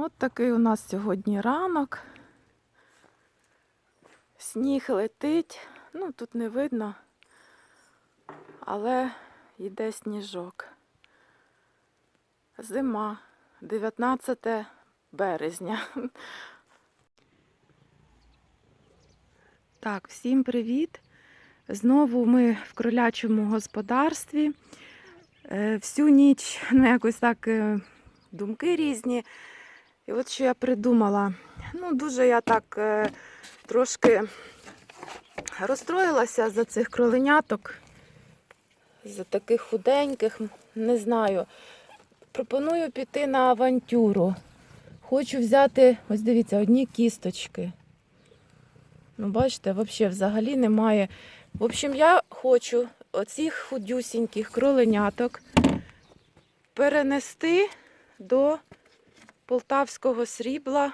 От такий у нас сьогодні ранок. Сніг летить. Ну, тут не видно, але йде сніжок. Зима, 19 березня. Так, всім привіт! Знову ми в кролячому господарстві. Е, Всю ніч, ну якось так, е, думки різні. І от що я придумала. Ну, дуже я так е, трошки розстроїлася за цих кроленяток, за таких худеньких, не знаю. Пропоную піти на авантюру. Хочу взяти, ось дивіться, одні кісточки. Ну, бачите, взагалі взагалі немає. В общем, я хочу оцих худюсіньких кроленяток перенести до полтавського срібла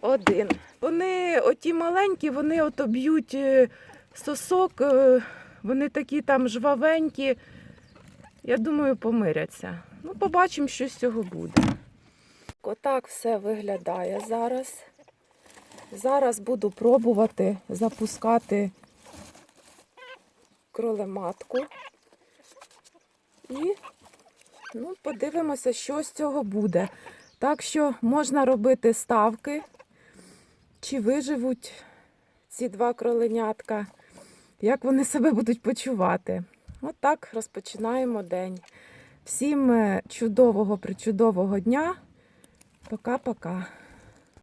один. Вони, оті маленькі, вони ото б'ють е, сосок, е, вони такі там жвавенькі. Я думаю, помиряться. Ну, побачимо, що з цього буде. Отак все виглядає зараз. Зараз буду пробувати запускати кролематку. І ну, подивимося, що з цього буде. Так що можна робити ставки, чи виживуть ці два кроленятка, як вони себе будуть почувати. От так розпочинаємо день. Всім е, чудового, причудового дня. Пока-пока.